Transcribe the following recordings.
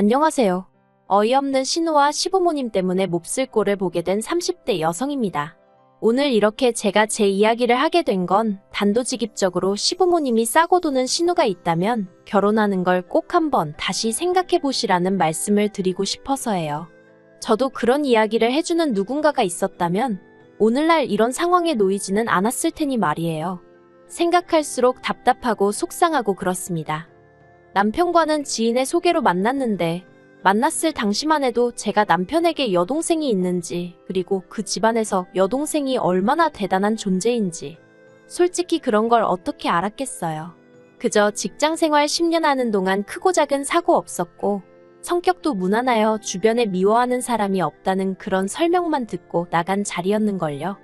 안녕하세요. 어이없는 신우와 시부모님 때문에 몹쓸 꼴을 보게 된 30대 여성입니다. 오늘 이렇게 제가 제 이야기를 하게 된 건 단도직입적으로 시부모님이 싸고 도는 신우가 있다면 결혼하는 걸 꼭 한번 다시 생각해 보시라는 말씀을 드리고 싶어서예요. 저도 그런 이야기를 해주는 누군가가 있었다면 오늘날 이런 상황에 놓이지는 않았을 테니 말이에요. 생각할수록 답답하고 속상하고 그렇습니다. 남편과는 지인의 소개로 만났는데 만났을 당시만 해도 제가 남편에게 여동생이 있는지 그리고 그 집안에서 여동생이 얼마나 대단한 존재인지 솔직히 그런 걸 어떻게 알았겠어요. 그저 직장 생활 10년 하는 동안 크고 작은 사고 없었고 성격도 무난하여 주변에 미워하는 사람이 없다는 그런 설명만 듣고 나간 자리였는걸요.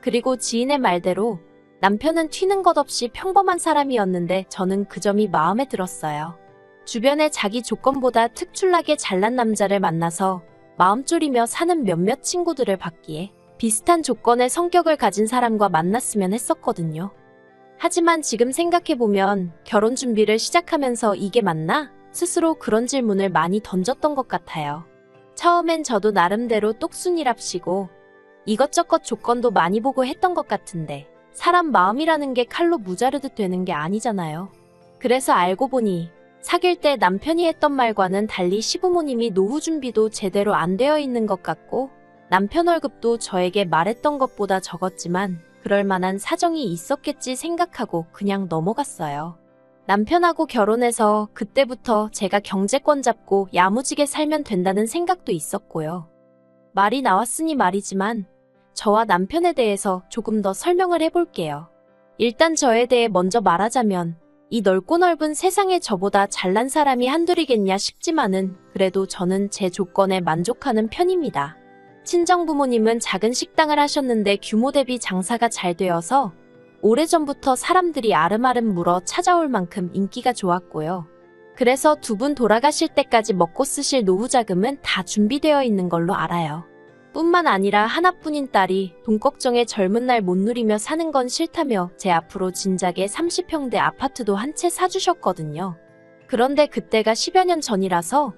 그리고 지인의 말대로 남편은 튀는 것 없이 평범한 사람이었는데 저는 그 점이 마음에 들었어요. 주변에 자기 조건보다 특출나게 잘난 남자를 만나서 마음 졸이며 사는 몇몇 친구들을 봤기에 비슷한 조건의 성격을 가진 사람과 만났으면 했었거든요. 하지만 지금 생각해보면 결혼 준비를 시작하면서 이게 맞나? 스스로 그런 질문을 많이 던졌던 것 같아요. 처음엔 저도 나름대로 똑순이랍시고 이것저것 조건도 많이 보고 했던 것 같은데 사람 마음이라는 게 칼로 무자르듯 되는 게 아니잖아요. 그래서 알고 보니 사귈 때 남편이 했던 말과는 달리 시부모님이 노후 준비도 제대로 안 되어 있는 것 같고 남편 월급도 저에게 말했던 것보다 적었지만 그럴 만한 사정이 있었겠지 생각하고 그냥 넘어갔어요. 남편하고 결혼해서 그때부터 제가 경제권 잡고 야무지게 살면 된다는 생각도 있었고요. 말이 나왔으니 말이지만 저와 남편에 대해서 조금 더 설명을 해볼게요. 일단 저에 대해 먼저 말하자면 이 넓고 넓은 세상에 저보다 잘난 사람이 한둘이겠냐 싶지만은 그래도 저는 제 조건에 만족하는 편입니다. 친정 부모님은 작은 식당을 하셨는데 규모 대비 장사가 잘 되어서 오래전부터 사람들이 아름아름 물어 찾아올 만큼 인기가 좋았고요. 그래서 두 분 돌아가실 때까지 먹고 쓰실 노후 자금은 다 준비되어 있는 걸로 알아요. 뿐만 아니라 하나뿐인 딸이 돈 걱정에 젊은 날 못 누리며 사는 건 싫다며 제 앞으로 진작에 30평대 아파트도 한 채 사주셨거든요. 그런데 그때가 10여 년 전이라서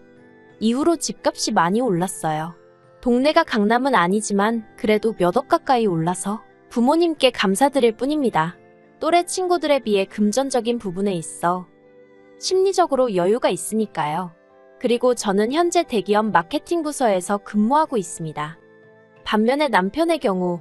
이후로 집값이 많이 올랐어요. 동네가 강남은 아니지만 그래도 몇 억 가까이 올라서 부모님께 감사드릴 뿐입니다. 또래 친구들에 비해 금전적인 부분에 있어 심리적으로 여유가 있으니까요. 그리고 저는 현재 대기업 마케팅 부서에서 근무하고 있습니다. 반면에 남편의 경우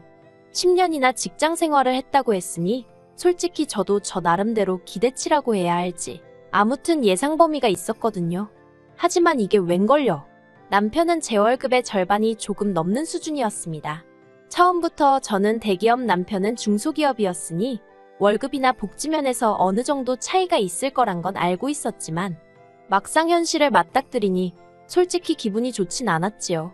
10년이나 직장 생활을 했다고 했으니 솔직히 저도 저 나름대로 기대치라고 해야 할지 아무튼 예상 범위가 있었거든요. 하지만 이게 웬걸요. 남편은 제 월급의 절반이 조금 넘는 수준이었습니다. 처음부터 저는 대기업 남편은 중소기업이었으니 월급이나 복지면에서 어느 정도 차이가 있을 거란 건 알고 있었지만 막상 현실을 맞닥뜨리니 솔직히 기분이 좋진 않았지요.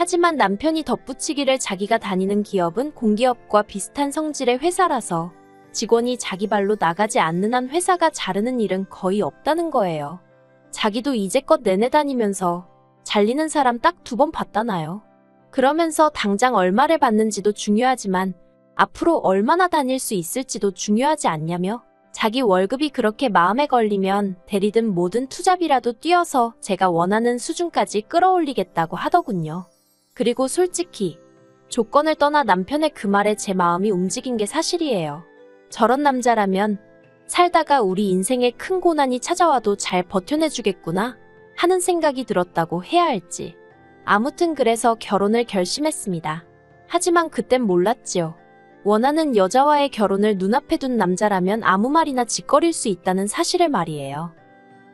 하지만 남편이 덧붙이기를 자기가 다니는 기업은 공기업과 비슷한 성질의 회사라서 직원이 자기 발로 나가지 않는 한 회사가 자르는 일은 거의 없다는 거예요. 자기도 이제껏 내내 다니면서 잘리는 사람 딱 두 번 봤다나요. 그러면서 당장 얼마를 받는지도 중요하지만 앞으로 얼마나 다닐 수 있을지도 중요하지 않냐며 자기 월급이 그렇게 마음에 걸리면 대리든 뭐든 투잡이라도 뛰어서 제가 원하는 수준까지 끌어올리겠다고 하더군요. 그리고 솔직히 조건을 떠나 남편의 그 말에 제 마음이 움직인 게 사실이에요. 저런 남자라면 살다가 우리 인생에 큰 고난이 찾아와도 잘 버텨내주겠구나 하는 생각이 들었다고 해야 할지. 아무튼 그래서 결혼을 결심했습니다. 하지만 그땐 몰랐지요. 원하는 여자와의 결혼을 눈앞에 둔 남자라면 아무 말이나 짓거릴 수 있다는 사실을 말이에요.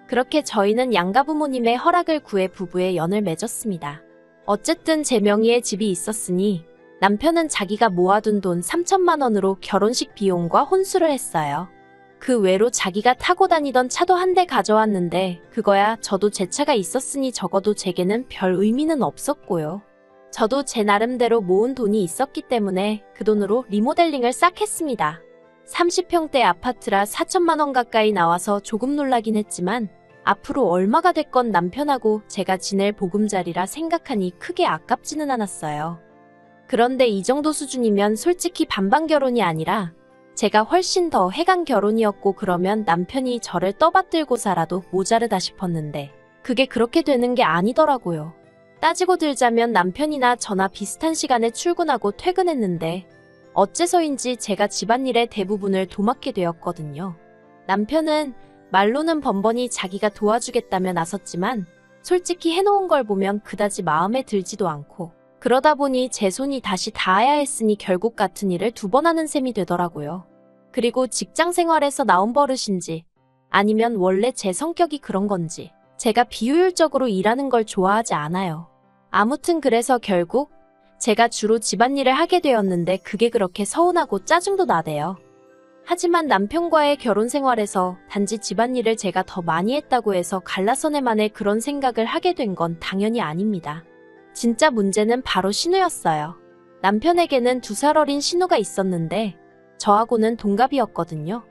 그렇게 저희는 양가 부모님의 허락을 구해 부부의 연을 맺었습니다. 어쨌든 제 명의의 집이 있었으니 남편은 자기가 모아둔 돈 3천만 원으로 결혼식 비용과 혼수를 했어요. 그 외로 자기가 타고 다니던 차도 한 대 가져왔는데 그거야 저도 제 차가 있었으니 적어도 제게는 별 의미는 없었고요. 저도 제 나름대로 모은 돈이 있었기 때문에 그 돈으로 리모델링을 싹 했습니다. 30평대 아파트라 4천만 원 가까이 나와서 조금 놀라긴 했지만 앞으로 얼마가 됐건 남편하고 제가 지낼 보금자리라 생각하니 크게 아깝지는 않았어요. 그런데 이 정도 수준이면 솔직히 반반 결혼이 아니라 제가 훨씬 더 해간 결혼이었고 그러면 남편이 저를 떠받들고 살아도 모자르다 싶었는데 그게 그렇게 되는 게 아니더라고요. 따지고 들자면 남편이나 저나 비슷한 시간에 출근하고 퇴근했는데 어째서인지 제가 집안일의 대부분을 도맡게 되었거든요. 남편은 말로는 번번이 자기가 도와주겠다며 나섰지만 솔직히 해놓은 걸 보면 그다지 마음에 들지도 않고 그러다 보니 제 손이 다시 닿아야 했으니 결국 같은 일을 두 번 하는 셈이 되더라고요. 그리고 직장 생활에서 나온 버릇인지 아니면 원래 제 성격이 그런 건지 제가 비효율적으로 일하는 걸 좋아하지 않아요. 아무튼 그래서 결국 제가 주로 집안일을 하게 되었는데 그게 그렇게 서운하고 짜증도 나대요. 하지만 남편과의 결혼 생활에서 단지 집안일을 제가 더 많이 했다고 해서 갈라서네만의 그런 생각을 하게 된 건 당연히 아닙니다. 진짜 문제는 바로 신우였어요. 남편에게는 두 살 어린 신우가 있었는데 저하고는 동갑이었거든요.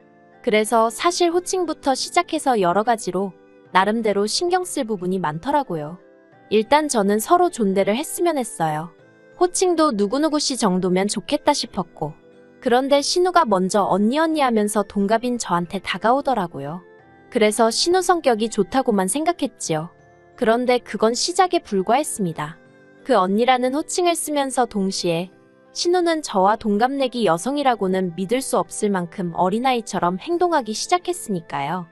그래서 사실 호칭부터 시작해서 여러 가지로 나름대로 신경 쓸 부분이 많더라고요. 일단 저는 서로 존대를 했으면 했어요. 호칭도 누구누구 씨 정도면 좋겠다 싶었고. 그런데 신우가 먼저 언니 언니 하면서 동갑인 저한테 다가오더라고요. 그래서 신우 성격이 좋다고만 생각했지요. 그런데 그건 시작에 불과했습니다. 그 언니라는 호칭을 쓰면서 동시에 신우는 저와 동갑내기 여성이라고는 믿을 수 없을 만큼 어린아이처럼 행동하기 시작했으니까요.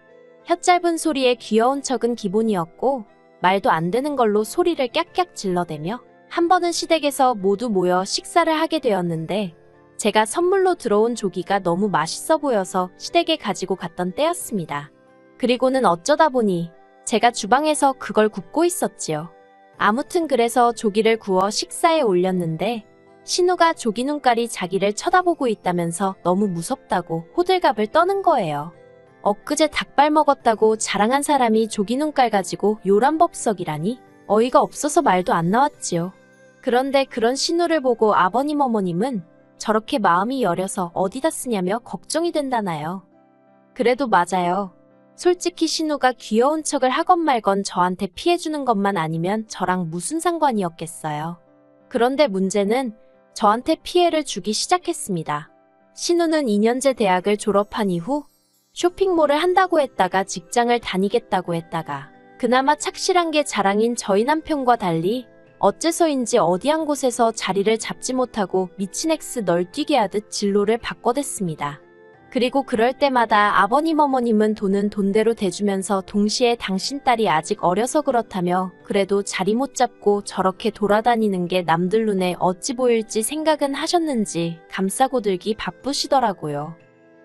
혀 짧은 소리에 귀여운 척은 기본이었고 말도 안 되는 걸로 소리를 깍깍 질러대며 한 번은 시댁에서 모두 모여 식사를 하게 되었는데 제가 선물로 들어온 조기가 너무 맛있어 보여서 시댁에 가지고 갔던 때였습니다. 그리고는 어쩌다 보니 제가 주방에서 그걸 굽고 있었지요. 아무튼 그래서 조기를 구워 식사에 올렸는데 신우가 조기 눈깔이 자기를 쳐다보고 있다면서 너무 무섭다고 호들갑을 떠는 거예요. 엊그제 닭발 먹었다고 자랑한 사람이 조기 눈깔 가지고 요란법석이라니 어이가 없어서 말도 안 나왔지요. 그런데 그런 신우를 보고 아버님 어머님은 저렇게 마음이 여려서 어디다 쓰냐며 걱정이 된다나요. 그래도 맞아요. 솔직히 신우가 귀여운 척을 하건 말건 저한테 피해주는 것만 아니면 저랑 무슨 상관이었겠어요. 그런데 문제는 저한테 피해를 주기 시작했습니다. 신우는 2년제 대학을 졸업한 이후 쇼핑몰을 한다고 했다가 직장을 다니겠다고 했다가 그나마 착실한 게 자랑인 저희 남편과 달리 어째서인지 어디 한 곳에서 자리를 잡지 못하고 미친 엑스 널뛰게 하듯 진로를 바꿔댔습니다. 그리고 그럴 때마다 아버님 어머님은 돈은 돈대로 대주면서 동시에 당신 딸이 아직 어려서 그렇다며 그래도 자리 못 잡고 저렇게 돌아다니는 게 남들 눈에 어찌 보일지 생각은 하셨는지 감싸고 들기 바쁘시더라고요.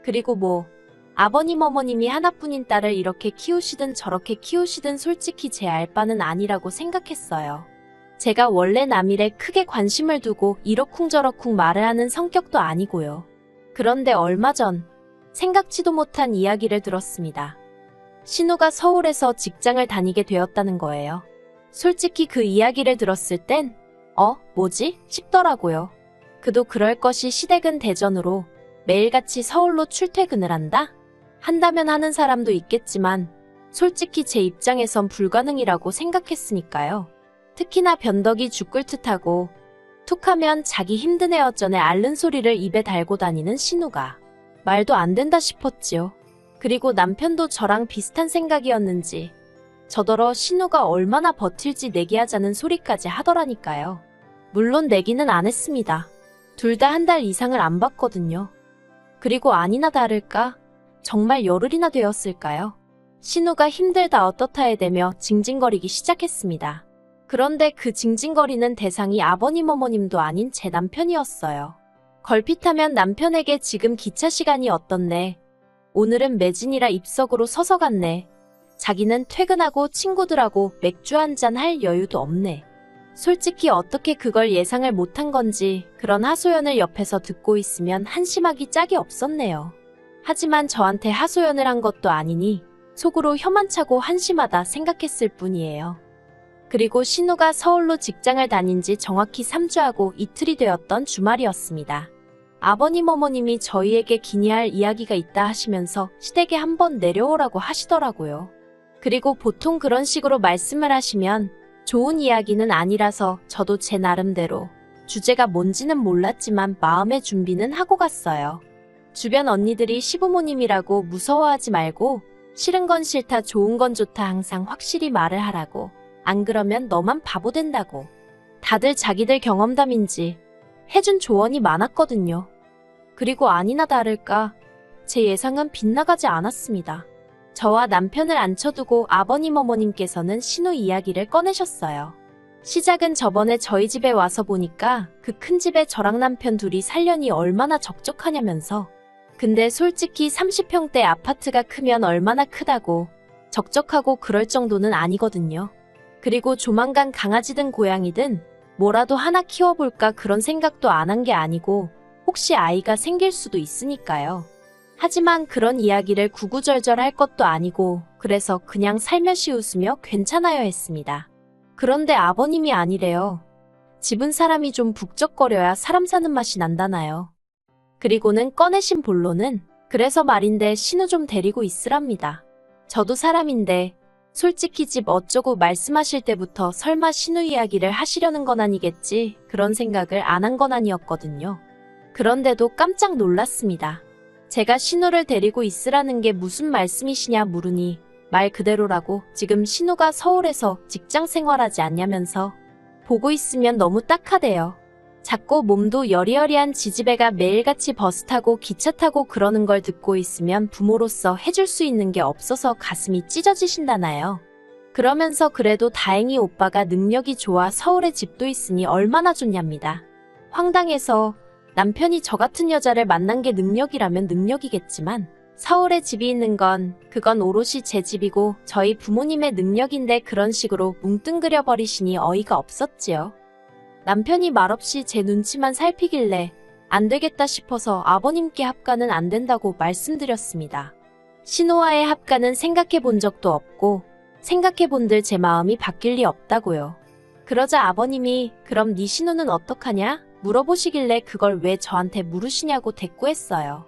그리고 뭐 아버님 어머님이 하나뿐인 딸을 이렇게 키우시든 저렇게 키우시든 솔직히 제 알 바는 아니라고 생각했어요. 제가 원래 남일에 크게 관심을 두고 이러쿵저러쿵 말을 하는 성격도 아니고요. 그런데 얼마 전 생각지도 못한 이야기를 들었습니다. 신우가 서울에서 직장을 다니게 되었다는 거예요. 솔직히 그 이야기를 들었을 땐, 어, 뭐지? 싶더라고요. 그도 그럴 것이 시댁은 대전으로 매일같이 서울로 출퇴근을 한다? 한다면 하는 사람도 있겠지만, 솔직히 제 입장에선 불가능이라고 생각했으니까요. 특히나 변덕이 죽을 듯하고, 툭하면 자기 힘든 애 어전에 앓는 소리를 입에 달고 다니는 신우가. 말도 안 된다 싶었지요. 그리고 남편도 저랑 비슷한 생각이었는지 저더러 신우가 얼마나 버틸지 내기하자는 소리까지 하더라니까요. 물론 내기는 안 했습니다. 둘 다 한 달 이상을 안 봤거든요. 그리고 아니나 다를까 정말 열흘이나 되었을까요? 신우가 힘들다 어떻다 해 대며 징징거리기 시작했습니다. 그런데 그 징징거리는 대상이 아버님 어머님도 아닌 제 남편이었어요. 걸핏하면 남편에게 지금 기차 시간이 어떻네. 오늘은 매진이라 입석으로 서서 갔네. 자기는 퇴근하고 친구들하고 맥주 한 잔 할 여유도 없네. 솔직히 어떻게 그걸 예상을 못한 건지 그런 하소연을 옆에서 듣고 있으면 한심하기 짝이 없었네요. 하지만 저한테 하소연을 한 것도 아니니 속으로 혀만 차고 한심하다 생각했을 뿐이에요. 그리고 신우가 서울로 직장을 다닌 지 정확히 3주하고 이틀이 되었던 주말이었습니다. 아버님 어머님이 저희에게 기니할 이야기가 있다 하시면서 시댁에 한번 내려오라고 하시더라고요. 그리고 보통 그런 식으로 말씀을 하시면 좋은 이야기는 아니라서 저도 제 나름대로 주제가 뭔지는 몰랐지만 마음의 준비는 하고 갔어요. 주변 언니들이 시부모님이라고 무서워하지 말고 싫은 건 싫다, 좋은 건 좋다 항상 확실히 말을 하라고. 안 그러면 너만 바보 된다고. 다들 자기들 경험담인지 해준 조언이 많았거든요. 그리고 아니나 다를까 제 예상은 빗나가지 않았습니다. 저와 남편을 앉혀두고 아버님 어머님께서는 신우 이야기를 꺼내셨어요. 시작은 저번에 저희 집에 와서 보니까 그 큰 집에 저랑 남편 둘이 살려니 얼마나 적적하냐면서. 근데 솔직히 30평대 아파트가 크면 얼마나 크다고 적적하고 그럴 정도는 아니거든요. 그리고 조만간 강아지든 고양이든 뭐라도 하나 키워볼까 그런 생각도 안 한 게 아니고 혹시 아이가 생길 수도 있으니까요. 하지만 그런 이야기를 구구절절 할 것도 아니고 그래서 그냥 살며시 웃으며 괜찮아요 했습니다. 그런데 아버님이 아니래요. 집은 사람이 좀 북적거려야 사람 사는 맛이 난다나요. 그리고는 꺼내신 본론은 그래서 말인데 신우 좀 데리고 있으랍니다. 저도 사람인데 솔직히 집 어쩌고 말씀하실 때부터 설마 신우 이야기를 하시려는 건 아니겠지 그런 생각을 안 한 건 아니었거든요. 그런데도 깜짝 놀랐습니다. 제가 신우를 데리고 있으라는 게 무슨 말씀이시냐 물으니 말 그대로라고 지금 신우가 서울에서 직장 생활하지 않냐면서 보고 있으면 너무 딱하대요. 작고 몸도 여리여리한 지지배가 매일같이 버스 타고 기차 타고 그러는 걸 듣고 있으면 부모로서 해줄 수 있는 게 없어서 가슴이 찢어지신다나요. 그러면서 그래도 다행히 오빠가 능력이 좋아 서울에 집도 있으니 얼마나 좋냐입니다. 황당해서 남편이 저 같은 여자를 만난 게 능력이라면 능력이겠지만 서울에 집이 있는 건 그건 오롯이 제 집이고 저희 부모님의 능력인데 그런 식으로 뭉뚱그려 버리시니 어이가 없었지요. 남편이 말없이 제 눈치만 살피길래 안 되겠다 싶어서 아버님께 합가는 안 된다고 말씀드렸습니다. 신호와의 합가는 생각해 본 적도 없고 생각해 본들 제 마음이 바뀔 리 없다고요. 그러자 아버님이 그럼 네 신호는 어떡하냐? 물어보시길래 그걸 왜 저한테 물으시냐고 대꾸했어요.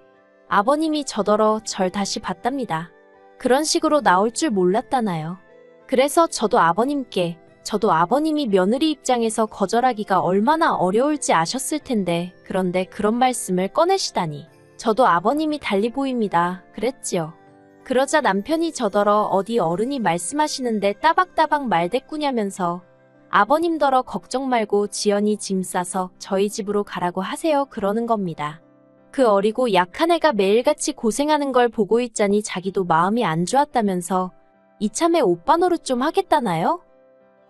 아버님이 저더러 절 다시 봤답니다. 그런 식으로 나올 줄 몰랐다나요. 그래서 저도 아버님께 저도 아버님이 며느리 입장에서 거절하기가 얼마나 어려울지 아셨을 텐데 그런데 그런 말씀을 꺼내시다니 저도 아버님이 달리 보입니다. 그랬지요. 그러자 남편이 저더러 어디 어른이 말씀하시는데 따박따박 말대꾸냐면서 아버님더러 걱정 말고 지연이 짐 싸서 저희 집으로 가라고 하세요 그러는 겁니다. 그 어리고 약한 애가 매일같이 고생하는 걸 보고 있자니 자기도 마음이 안 좋았다면서 이참에 오빠 노릇 좀 하겠다나요?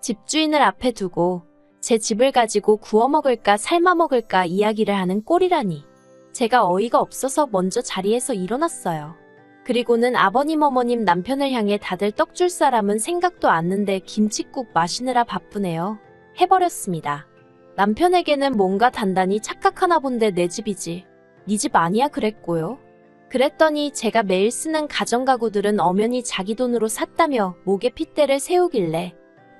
집주인을 앞에 두고 제 집을 가지고 구워 먹을까 삶아 먹을까 이야기를 하는 꼴이라니. 제가 어이가 없어서 먼저 자리에서 일어났어요. 그리고는 아버님 어머님 남편을 향해 다들 떡 줄 사람은 생각도 않는데 김치국 마시느라 바쁘네요. 해버렸습니다. 남편에게는 뭔가 단단히 착각하나 본데 내 집이지. 네 집 아니야 그랬고요. 그랬더니 제가 매일 쓰는 가정가구들은 엄연히 자기 돈으로 샀다며 목에 핏대를 세우길래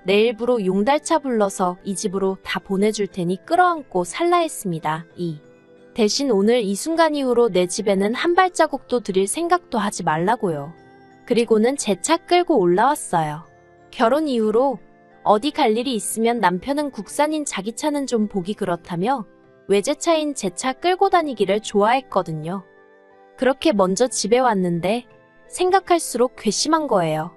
내 일부러 용달차 불러서 이 집으로 다 보내줄 테니 끌어안고 살라 했습니다. 이. 대신 오늘 이 순간 이후로 내 집에는 한 발자국도 들일 생각도 하지 말라고요. 그리고는 제 차 끌고 올라왔어요. 결혼 이후로 어디 갈 일이 있으면 남편은 국산인 자기 차는 좀 보기 그렇다며 외제차인 제 차 끌고 다니기를 좋아했거든요. 그렇게 먼저 집에 왔는데 생각할수록 괘씸한 거예요.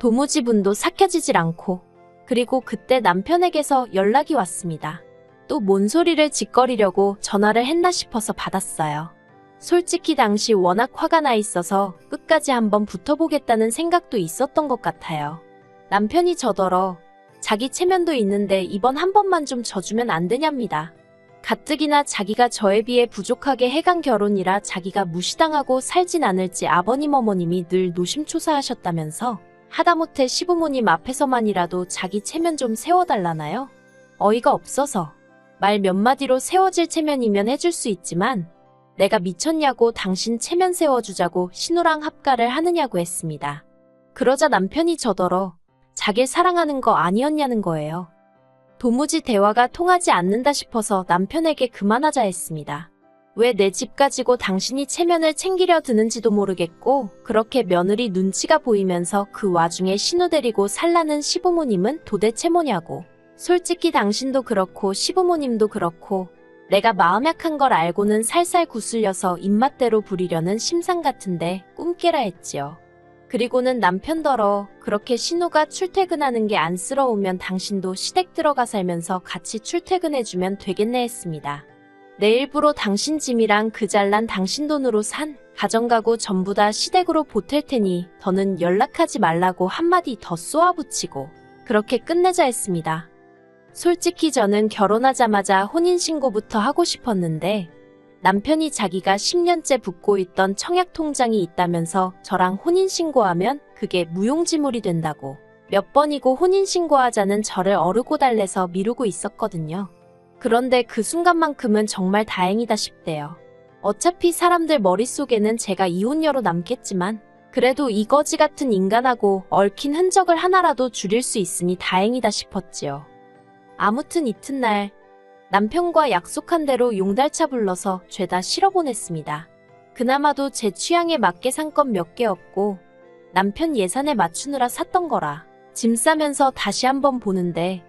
도무지 분도 삭혀지질 않고 그리고 그때 남편에게서 연락이 왔습니다. 또 뭔 소리를 짓거리려고 전화를 했나 싶어서 받았어요. 솔직히 당시 워낙 화가 나 있어서 끝까지 한번 붙어보겠다는 생각도 있었던 것 같아요. 남편이 저더러 자기 체면도 있는데 이번 한 번만 좀 져주면 안 되냐입니다. 가뜩이나 자기가 저에 비해 부족하게 해간 결혼이라 자기가 무시당하고 살진 않을지 아버님 어머님이 늘 노심초사하셨다면서 하다못해 시부모님 앞에서만이라도 자기 체면 좀 세워달라나요? 어이가 없어서 말 몇 마디로 세워질 체면이면 해줄 수 있지만 내가 미쳤냐고 당신 체면 세워주자고 신우랑 합가를 하느냐고 했습니다. 그러자 남편이 저더러 자길 사랑하는 거 아니었냐는 거예요. 도무지 대화가 통하지 않는다 싶어서 남편에게 그만하자 했습니다. 왜 내 집 가지고 당신이 체면을 챙기려 드는지도 모르겠고 그렇게 며느리 눈치가 보이면서 그 와중에 신우 데리고 살라는 시부모님은 도대체 뭐냐고. 솔직히 당신도 그렇고 시부모님도 그렇고 내가 마음 약한 걸 알고는 살살 구슬려서 입맛대로 부리려는 심상 같은데 꿈깨라 했지요. 그리고는 남편더러 그렇게 신우가 출퇴근하는 게 안쓰러우면 당신도 시댁 들어가 살면서 같이 출퇴근해주면 되겠네 했습니다. 내 일부로 당신 짐이랑 그 잘난 당신 돈으로 산 가정가구 전부 다 시댁으로 보탤 테니 더는 연락하지 말라고 한마디 더 쏘아붙이고 그렇게 끝내자 했습니다. 솔직히 저는 결혼하자마자 혼인신고부터 하고 싶었는데 남편이 자기가 10년째 붓고 있던 청약 통장이 있다면서 저랑 혼인신고하면 그게 무용지물이 된다고 몇 번이고 혼인신고하자는 저를 어르고 달래서 미루고 있었거든요. 그런데 그 순간만큼은 정말 다행이다 싶대요. 어차피 사람들 머릿속에는 제가 이혼녀로 남겠지만 그래도 이 거지 같은 인간하고 얽힌 흔적을 하나라도 줄일 수 있으니 다행이다 싶었지요. 아무튼 이튿날 남편과 약속한 대로 용달차 불러서 죄다 실어 보냈습니다. 그나마도 제 취향에 맞게 산건몇개 없고 남편 예산에 맞추느라 샀던 거라 짐 싸면서 다시 한번 보는데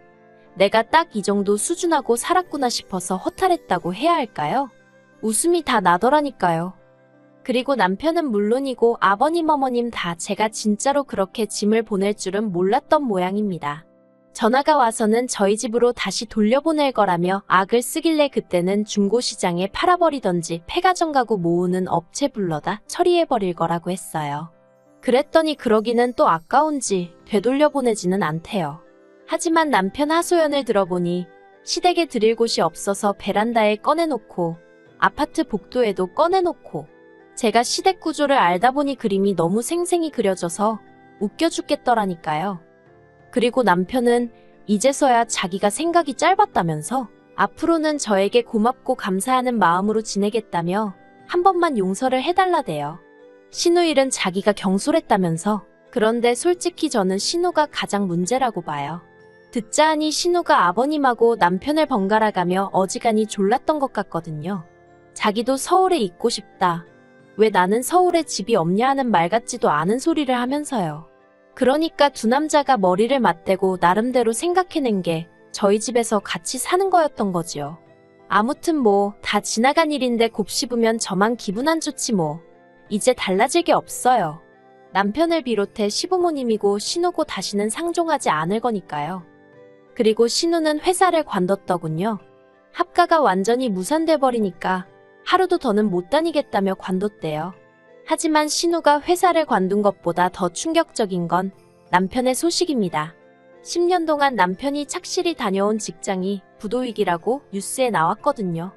내가 딱 이 정도 수준하고 살았구나 싶어서 허탈했다고 해야 할까요? 웃음이 다 나더라니까요. 그리고 남편은 물론이고 아버님 어머님 다 제가 진짜로 그렇게 짐을 보낼 줄은 몰랐던 모양입니다. 전화가 와서는 저희 집으로 다시 돌려보낼 거라며 악을 쓰길래 그때는 중고시장에 팔아버리던지 폐가정 가구 모으는 업체 불러다 처리해버릴 거라고 했어요. 그랬더니 그러기는 또 아까운지 되돌려보내지는 않대요. 하지만 남편 하소연을 들어보니 시댁에 드릴 곳이 없어서 베란다에 꺼내놓고 아파트 복도에도 꺼내놓고 제가 시댁 구조를 알다 보니 그림이 너무 생생히 그려져서 웃겨 죽겠더라니까요. 그리고 남편은 이제서야 자기가 생각이 짧았다면서 앞으로는 저에게 고맙고 감사하는 마음으로 지내겠다며 한 번만 용서를 해달라대요. 신우 일은 자기가 경솔했다면서 그런데 솔직히 저는 신우가 가장 문제라고 봐요. 듣자 하니 신우가 아버님하고 남편을 번갈아 가며 어지간히 졸랐던 것 같거든요. 자기도 서울에 있고 싶다. 왜 나는 서울에 집이 없냐 하는 말 같지도 않은 소리를 하면서요. 그러니까 두 남자가 머리를 맞대고 나름대로 생각해낸 게 저희 집에서 같이 사는 거였던 거지요. 아무튼 뭐 다 지나간 일인데 곱씹으면 저만 기분 안 좋지 뭐. 이제 달라질 게 없어요. 남편을 비롯해 시부모님이고 신우고 다시는 상종하지 않을 거니까요. 그리고 신우는 회사를 관뒀더군요. 합가가 완전히 무산돼 버리니까 하루도 더는 못 다니겠다며 관뒀대요. 하지만 신우가 회사를 관둔 것보다 더 충격적인 건 남편의 소식입니다. 10년 동안 남편이 착실히 다녀온 직장이 부도위기라고 뉴스에 나왔거든요.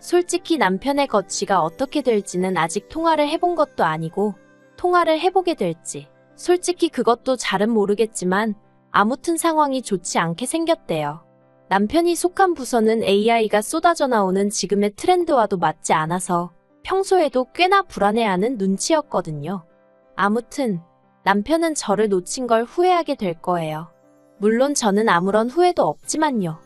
솔직히 남편의 거취가 어떻게 될지는 아직 통화를 해본 것도 아니고 통화를 해보게 될지 솔직히 그것도 잘은 모르겠지만 아무튼 상황이 좋지 않게 생겼대요. 남편이 속한 부서는 AI가 쏟아져 나오는 지금의 트렌드와도 맞지 않아서 평소에도 꽤나 불안해하는 눈치였거든요. 아무튼 남편은 저를 놓친 걸 후회하게 될 거예요. 물론 저는 아무런 후회도 없지만요.